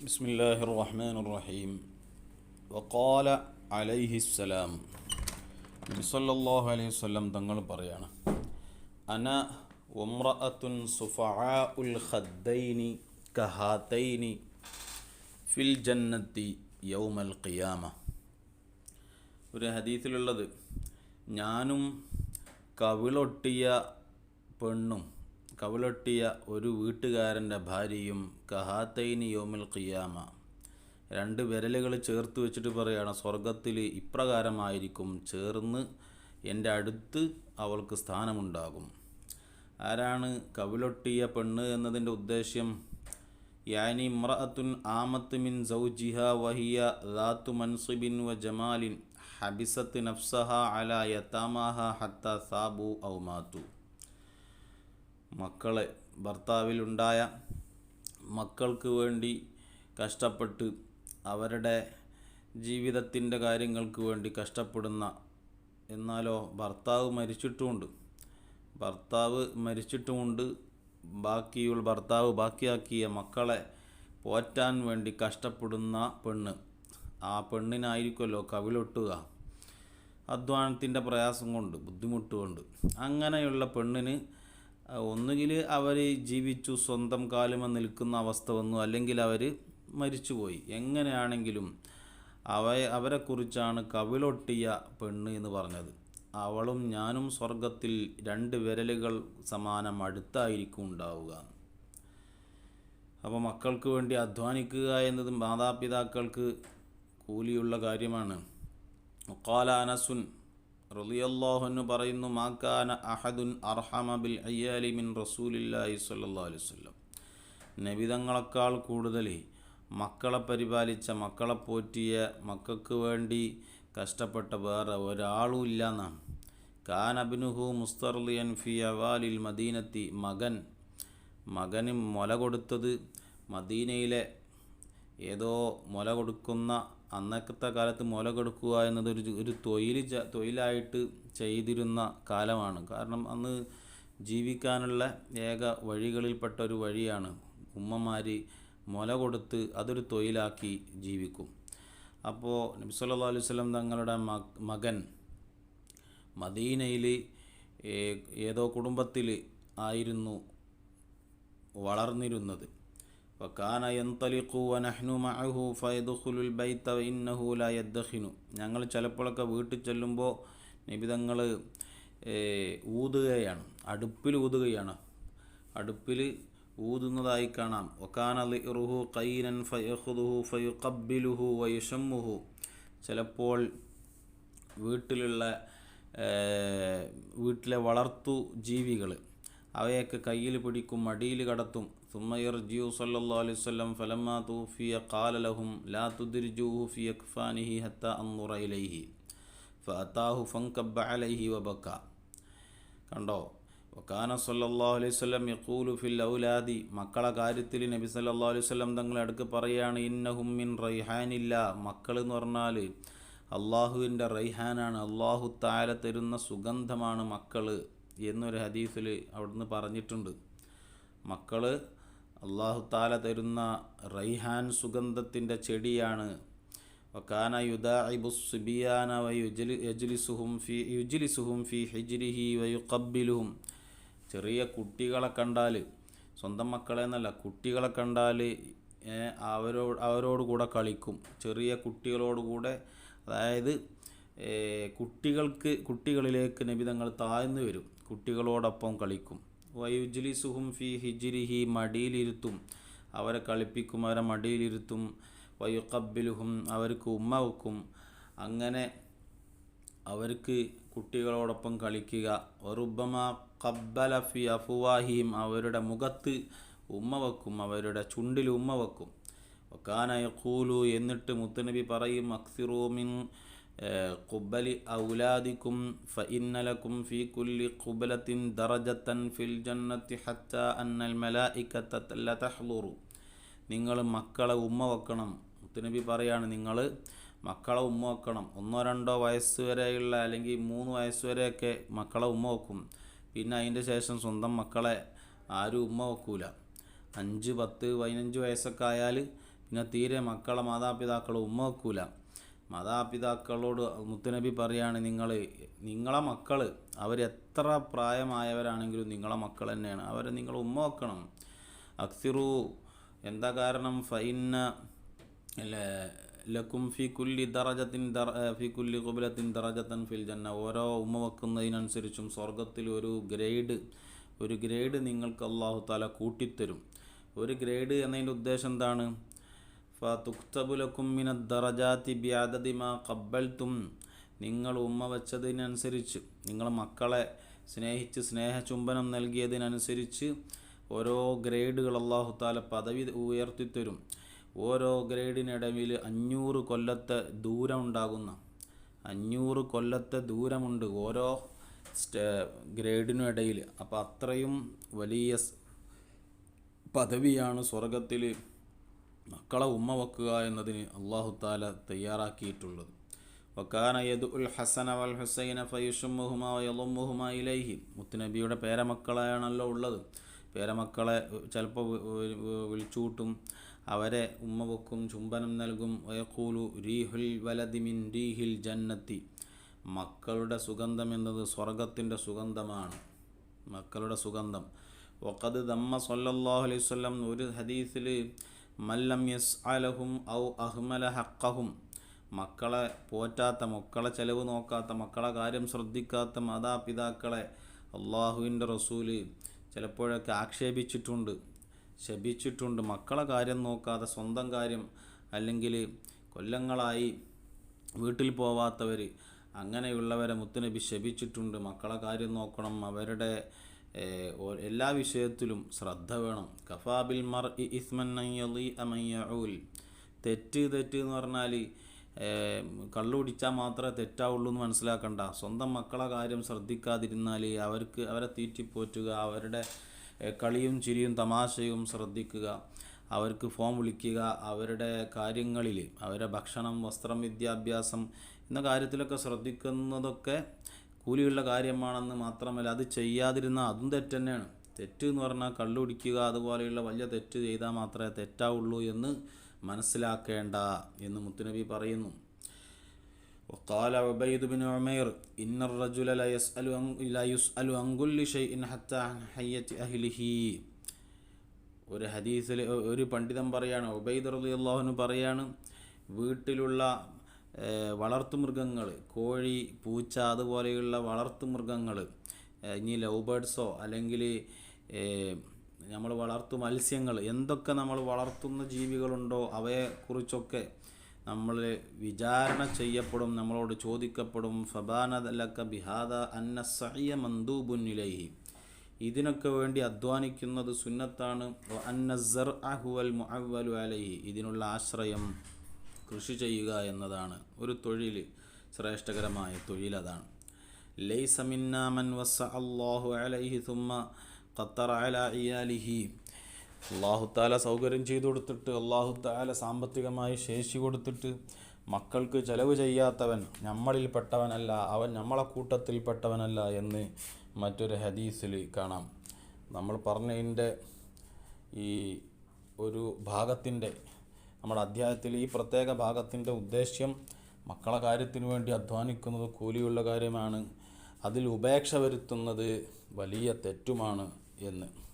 بسم الله الرحمن الرحيم وقال عليه السلام നബി സല്ലല്ലാഹു അലൈഹി വസല്ലം തങ്ങൾ പറയാണ് അന ഉംറഅത്തുൻ സുഫആഉൽ ഖദ്ദൈനി കഹാതൈനി ഫിൽ ജന്നത്തി യൗമൽ ഖിയാമ ഒരു ഹദീസിലുള്ളത് ഞാനും കവിളൊട്ടിയ പെണ്ണും കവലൊട്ടിയ ഒരു വീട്ടുകാരന്റെ ഭാര്യയും കഹാത്തൈനി യോമിൽ ഖിയാമ. രണ്ട് വിരലുകൾ ചേർത്ത് വെച്ചിട്ട് പറയുകയാണ് സ്വർഗത്തിൽ ഇപ്രകാരമായിരിക്കും ചേർന്ന് എന്റെ അടുത്ത് അവൾക്ക് സ്ഥാനമുണ്ടാകും. ആരാണ് കവിലൊട്ടിയ പെണ്ണ് എന്നതിന്റെ ഉദ്ദേശ്യം? യാനി ഇമ്രഅത്തുൻ ആമത്ത് മിൻ സൗജിഹ വഹിയ ദാത്തു മൻസുബിൻ വ ജമാലിൻ ഹബിസത്ത് നഫ്സഹ അല യത്താമാഹ ഹത്ത സാബു ഔമാത്തു മക്കളെ ഭർത്താവിലുണ്ടായ മക്കൾക്ക് വേണ്ടി കഷ്ടപ്പെട്ട് അവരുടെ ജീവിതത്തിന്റെ കാര്യങ്ങൾക്ക് വേണ്ടി കഷ്ടപ്പെടുന്ന എന്നാലോ ഭർത്താവ് മരിച്ചിട്ടുമുണ്ട്. ഭർത്താവ് മരിച്ചിട്ടുമുണ്ട്. ബാക്കിയുള്ള ഭർത്താവ് ബാക്കിയാക്കിയ മക്കളെ പോറ്റാൻ വേണ്ടി കഷ്ടപ്പെടുന്ന പെണ്ണ്. ആ പെണ്ണിനായിരിക്കുമല്ലോ കവിളൊട്ടുക അധ്വാനത്തിന്റെ പ്രയാസം കൊണ്ട് ബുദ്ധിമുട്ട് കൊണ്ട്. അങ്ങനെയുള്ള പെണ്ണിന് ഒന്നുകിൽ അവർ ജീവിച്ചു സ്വന്തം കാലുമ നിൽക്കുന്ന അവസ്ഥ വന്നു അല്ലെങ്കിൽ അവർ മരിച്ചുപോയി. എങ്ങനെയാണെങ്കിലും അവ അവരെക്കുറിച്ചാണ് കവിളൊട്ടിയ പെണ്ണ് എന്ന് പറഞ്ഞത്. അവളും ഞാനും സ്വർഗത്തിൽ രണ്ട് വിരലുകൾ സമാനം അടുത്തായിരിക്കും ഉണ്ടാവുക. അപ്പോൾ മക്കൾക്ക് വേണ്ടി അധ്വാനിക്കുക എന്നത് മാതാപിതാക്കൾക്ക് കൂലിയുള്ള കാര്യമാണ്. മുക്കാല റളിയല്ലാഹുന്നു പറയുന്നു മാക്കാന അഹദുൻ അർഹമ ബിൽ അയ്യാലി മിൻ റസൂലില്ലാഹി സ്വല്ലല്ലാഹു അലൈഹി വസല്ലം. നബിതങ്ങളെക്കാൾ കൂടുതൽ മക്കളെ പരിപാലിച്ച മക്കളെ പോറ്റിയ മക്കൾക്ക് വേണ്ടി കഷ്ടപ്പെട്ട വേറെ ഒരാളും ഇല്ല എന്നാണ്. കാൻ അബിനുഹു മുസ്തർലിയൻ ഫി അവാലിൽ മദീനത്തി മകൻ മകന് മുല കൊടുത്തത് മദീനയിലെ ഏതോ മുല കൊടുക്കുന്ന അന്നത്തെ കാലത്ത് മുല കൊടുക്കുക എന്നത് ഒരു ഒരു തൊഴിൽ തൊഴിലായിട്ട് ചെയ്തിരുന്ന കാലമാണ്. കാരണം അന്ന് ജീവിക്കാനുള്ള ഏക വഴികളിൽപ്പെട്ട ഒരു വഴിയാണ് ഉമ്മമാർ മുല കൊടുത്ത് അതൊരു തൊഴിലാക്കി ജീവിക്കും. അപ്പോൾ നബി സല്ലല്ലാഹു അലൈഹി സ്വലം തങ്ങളുടെ മകൻ മദീനയിൽ ഏതോ കുടുംബത്തിൽ ആയിരുന്നു വളർന്നിരുന്നത്. വക്കാന യന്തലിഖു വനഹ്നു മഅഹു ഫയദ്ഖുലുൽ ബൈത വഇന്നഹു ലാ യദ്ഖിനു. ഞങ്ങൾ ചിലപ്പോഴൊക്കെ വീട്ടിൽ ചെല്ലുമ്പോൾ നിബിതങ്ങൾ ഊതുകയാണ്. അടുപ്പിൽ ഊതുകയാണ്. അടുപ്പിൽ ഊതുന്നതായി കാണാം. ഒക്കാന ലിറുഹു കൈനൻ ഫയഹുദുഹു ഫയുഖബ്ബിലുഹു വയുഷമ്മുഹു. ചിലപ്പോൾ വീട്ടിലുള്ള വീട്ടിലെ വളർത്തു ജീവികൾ അവയൊക്കെ കയ്യിൽ പിടിക്കും മടിയിൽ കടത്തും. സുമ്മയർ عليه وسلم فلما توفي قال لهم لا تدرجوه في ഫി حتى ഹത്ത അന്നുറയിലൈഹി ഫഅത്താഹു فانكب عليه وبكى. കണ്ടോ? വക്കാന സല്ലല്ലാഹു അലൈഹി സ്വലം യക്കൂലു ഫിൽ ഔലാദി മക്കളെ കാര്യത്തിൽ നബി സല്ലാ അലൈഹി സ്വലം തങ്ങളെ അടുക്ക് പറയാണ് ഇന്നഹും മിൻ റൈഹാനില്ല. മക്കൾ എന്ന് പറഞ്ഞാൽ അള്ളാഹുവിന്റെ റൈഹാനാണ്. അള്ളാഹു താല തരുന്ന സുഗന്ധമാണ് മക്കൾ എന്നൊരു ഹദീസിൽ അവിടുന്ന് പറഞ്ഞിട്ടുണ്ട്. മക്കൾ അള്ളാഹു താല തരുന്ന റൈഹാൻ സുഗന്ധത്തിന്റെ ചെടിയാണ്. വക്കാന യുദാഇബു സുബിയാന വയുജലി യജ്ലിസുഹും ഫി യുജ്ലിസുഹും ഫി ഹിജ്രിഹി വയുക്കബിലുഹും ചെറിയ കുട്ടികളെ കണ്ടാൽ സ്വന്തം മക്കളെ എന്നല്ല കുട്ടികളെ കണ്ടാൽ അവരോട് അവരോട് കൂടെ കളിക്കും. ചെറിയ കുട്ടികളോടുകൂടെ അതായത് കുട്ടികൾക്ക് കുട്ടികളിലേക്ക് നബിതങ്ങൾ താഴ്ന്നു വരും. കുട്ടികളോടൊപ്പം കളിക്കും. വയുജ്ലിസുഹും ഫി ഹിജിരിഹി മടിയിലിരുത്തും. അവരെ കളിപ്പിക്കും അവരെ മടിയിലിരുത്തും. വയുക്കബിലുഹും അവർക്ക് ഉമ്മ വെക്കും. അങ്ങനെ അവർക്ക് കുട്ടികളോടൊപ്പം കളിക്കുക. ഒറുബമ കബ്ബല ഫി അഫുവാഹിയും അവരുടെ മുഖത്ത് ഉമ്മ വെക്കും അവരുടെ ചുണ്ടിൽ ഉമ്മ വെക്കും. ഒക്കാന യഖൂലു എന്നിട്ട് മുത്തനബി പറയും അക്സിറൂമിൻ കുബലി ഔലാദിക്കും ഫഇന്നലക്കും ഫി കുല്ലി കുബലത്തിൻ ദറജത്തൻ ഫിൽ ജന്നത്തി ഹത്ത അന്നൽ മലായിക്കത്ത ലതഹ്ലുറു നിങ്ങൾ മക്കളെ ഉമ്മ വെക്കണം. മുത്തുനബി പറയാണ് നിങ്ങൾ മക്കളെ ഉമ്മ വെക്കണം. ഒന്നോ രണ്ടോ വയസ്സ് വരെയുള്ള അല്ലെങ്കിൽ മൂന്ന് വയസ്സ് വരെയൊക്കെ മക്കളെ ഉമ്മ വെക്കും. പിന്നെ അതിന്റെ ശേഷം സ്വന്തം മക്കളെ ആരും ഉമ്മ വെക്കൂല. അഞ്ച് പത്ത് പതിനഞ്ച് വയസ്സൊക്കെ ആയാൽ പിന്നെ തീരെ മക്കളെ മാതാപിതാക്കളെ ഉമ്മ വെക്കൂല. മാതാപിതാക്കളോട് മുത്തുനബി പറയാണ് നിങ്ങൾ നിങ്ങളെ മക്കൾ അവരെത്ര പ്രായമായവരാണെങ്കിലും നിങ്ങളെ മക്കൾ തന്നെയാണ്. അവരെ നിങ്ങൾ ഉമ്മ വെക്കണം. അക്സിറു എന്താ കാരണം? ഫൈന്ന ല- ലക്കും ഫി കുല്ലി ദറജത്തിൻ ദറ ഫി കുല്ലി കുബലത്തിൻ ദറജത്തൻ ഫിൽ ജന്ന ഓരോ ഉമ്മ വെക്കുന്നതിനനുസരിച്ചും സ്വർഗത്തിൽ ഒരു ഗ്രേഡ് ഒരു ഗ്രേഡ് നിങ്ങൾക്ക് അള്ളാഹു താല കൂട്ടിത്തരും. ഒരു ഗ്രേഡ് എന്നതിന്റെ ഉദ്ദേശം എന്താണ്? ഫതുക്തബുലക്കും മിന ദറജാത്തി ബ്യാദതി മാ കബ്ബൽത്തും നിങ്ങൾ ഉമ്മ വെച്ചതിനനുസരിച്ച് നിങ്ങൾ മക്കളെ സ്നേഹിച്ച് സ്നേഹചുംബനം നൽകിയതിനനുസരിച്ച് ഓരോ ഗ്രേഡുകൾ അള്ളാഹു താല പദവി ഉയർത്തിത്തരും. ഓരോ ഗ്രേഡിനിടയിൽ അഞ്ഞൂറ് കൊല്ലത്തെ ദൂരം ഉണ്ടാകുന്ന. അഞ്ഞൂറ് കൊല്ലത്തെ ദൂരമുണ്ട് ഓരോ സ്റ്റേ ഗ്രേഡിനും ഇടയിൽ അപ്പോൾ അത്രയും വലിയ പദവിയാണ് സ്വർഗത്തിൽ മക്കളെ ഉമ്മ വെക്കുക എന്നതിന് അള്ളാഹു താല തയ്യാറാക്കിയിട്ടുള്ളത്. ഹസന വൽ ഹുസൈന ഇലൈഹി. മുത്തുനബിയുടെ പേരമക്കളാണല്ലോ ഉള്ളത്. പേരമക്കളെ ചിലപ്പോൾ വിളിച്ചുകൂട്ടും അവരെ ഉമ്മ വെക്കും ചുംബനം നൽകും. വയക്കൂലു റീഹുൽ വലദിമിൻ റീഹിൽ ജന്നത്തി. മക്കളുടെ സുഗന്ധം എന്നത് സ്വർഗത്തിന്റെ സുഗന്ധമാണ്. മക്കളുടെ സുഗന്ധം. ഒക്കത് ദമ്മ വസല്ലം ഒരു ഹദീസിൽ മല്ലം യസ് അലഹും ഔ അഹ്മല ഹക്കഹും മക്കളെ പോറ്റാത്ത മക്കളെ ചെലവ് നോക്കാത്ത മക്കളെ കാര്യം ശ്രദ്ധിക്കാത്ത മാതാപിതാക്കളെ അള്ളാഹുവിന്റെ റസൂൽ ചിലപ്പോഴൊക്കെ ആക്ഷേപിച്ചിട്ടുണ്ട്. ശപിച്ചിട്ടുണ്ട്. മക്കളെ കാര്യം നോക്കാതെ സ്വന്തം കാര്യം അല്ലെങ്കിൽ കൊല്ലങ്ങളായി വീട്ടിൽ പോവാത്തവർ അങ്ങനെയുള്ളവരെ മുത്തുനബി ശപിച്ചിട്ടുണ്ട്. മക്കളെ കാര്യം നോക്കണം. അവരുടെ എല്ലാ വിഷയത്തിലും ശ്രദ്ധ വേണം. കഫാബിൽ മർ ഇസ്മൻ അമയ്യൂൽ തെറ്റ് തെറ്റ് എന്ന് പറഞ്ഞാൽ കള്ളു പിടിച്ചാൽ മാത്രമേ തെറ്റാവുള്ളൂ എന്ന് മനസ്സിലാക്കണ്ട. സ്വന്തം മക്കളെ കാര്യം ശ്രദ്ധിക്കാതിരുന്നാൽ അവർക്ക് അവരെ തീറ്റിപ്പോറ്റുക അവരുടെ കളിയും ചിരിയും തമാശയും ശ്രദ്ധിക്കുക അവർക്ക് ഫോം വിളിക്കുക അവരുടെ കാര്യങ്ങളിൽ അവരുടെ ഭക്ഷണം വസ്ത്രം വിദ്യാഭ്യാസം എന്ന കാര്യത്തിലൊക്കെ ശ്രദ്ധിക്കുന്നതൊക്കെ കൂലിയുള്ള കാര്യമാണെന്ന് മാത്രമല്ല അത് ചെയ്യാതിരുന്നാൽ അതും തെറ്റ് തന്നെയാണ് തെറ്റ് എന്ന് പറഞ്ഞാൽ കള്ളു കുടിക്കുക അതുപോലെയുള്ള വലിയ തെറ്റ് ചെയ്താൽ മാത്രമേ തെറ്റാവുള്ളൂ എന്ന് മനസ്സിലാക്കേണ്ട എന്ന് മുത്തുനബി പറയുന്നു وقال عبيد بن عمير إن الرجل لا يسأل عن لا يسأل عن كل شيء حتى عن حية أهله ഒരു ഹദീസിൽ ഒരു പണ്ഡിതൻ പറയാണ് ഉബൈദ് റളിയല്ലാഹുവിന് പറയാണ് വീട്ടിലുള്ള ഏഹ്, വളർത്തുമൃഗങ്ങൾ കോഴി പൂച്ച അതുപോലെയുള്ള വളർത്തുമൃഗങ്ങൾ മൃഗങ്ങൾ ഇനി ലവ് ബേഡ്സോ അല്ലെങ്കിൽ നമ്മൾ വളർത്തു മത്സ്യങ്ങൾ എന്തൊക്കെ നമ്മൾ വളർത്തുന്ന ജീവികളുണ്ടോ അവയെക്കുറിച്ചൊക്കെ നമ്മൾ വിചാരണ ചെയ്യപ്പെടും നമ്മളോട് ചോദിക്കപ്പെടും. ഫബാനദലക്ക ബിഹാദ അന്ന സഹിയ മന്ദൂബുന്നിലൈഹി ഇതിനൊക്കെ വേണ്ടി അധ്വാനിക്കുന്നത് സുന്നത്താണ്. അന്ന മുഹവലു മുഅവ്വലു അലൈഹി. ഇതിനുള്ള ആശ്രയം. കൃഷി ചെയ്യുക എന്നതാണ് ഒരു തൊഴിൽ ശ്രേഷ്ഠകരമായ തൊഴിലതാണ് അള്ളാഹുത്താല അല്ലാഹു അലൈഹി സുമ്മ ഖത്തറ അല ഇയാലിഹി. അള്ളാഹു താല സൗകര്യം ചെയ്തു കൊടുത്തിട്ട് അള്ളാഹുത്താല സാമ്പത്തികമായി ശേഷി കൊടുത്തിട്ട് മക്കൾക്ക് ചെലവ് ചെയ്യാത്തവൻ നമ്മളിൽപ്പെട്ടവനല്ല അവൻ നമ്മളെ കൂട്ടത്തിൽപ്പെട്ടവനല്ല എന്ന് മറ്റൊരു ഹദീസിൽ കാണാം. നമ്മൾ പറഞ്ഞതിന്റെ ഈ ഒരു ഭാഗത്തിന്റെ നമ്മുടെ അധ്യായത്തിൽ ഈ പ്രത്യേക ഭാഗത്തിന്റെ ഉദ്ദേശ്യം മക്കളെ കാര്യത്തിന് വേണ്ടി അധ്വാനിക്കുന്നത് കൂലിയുള്ള കാര്യമാണ്. അതിൽ ഉപേക്ഷ വരുത്തുന്നത് വലിയ തെറ്റുമാണ് എന്ന്.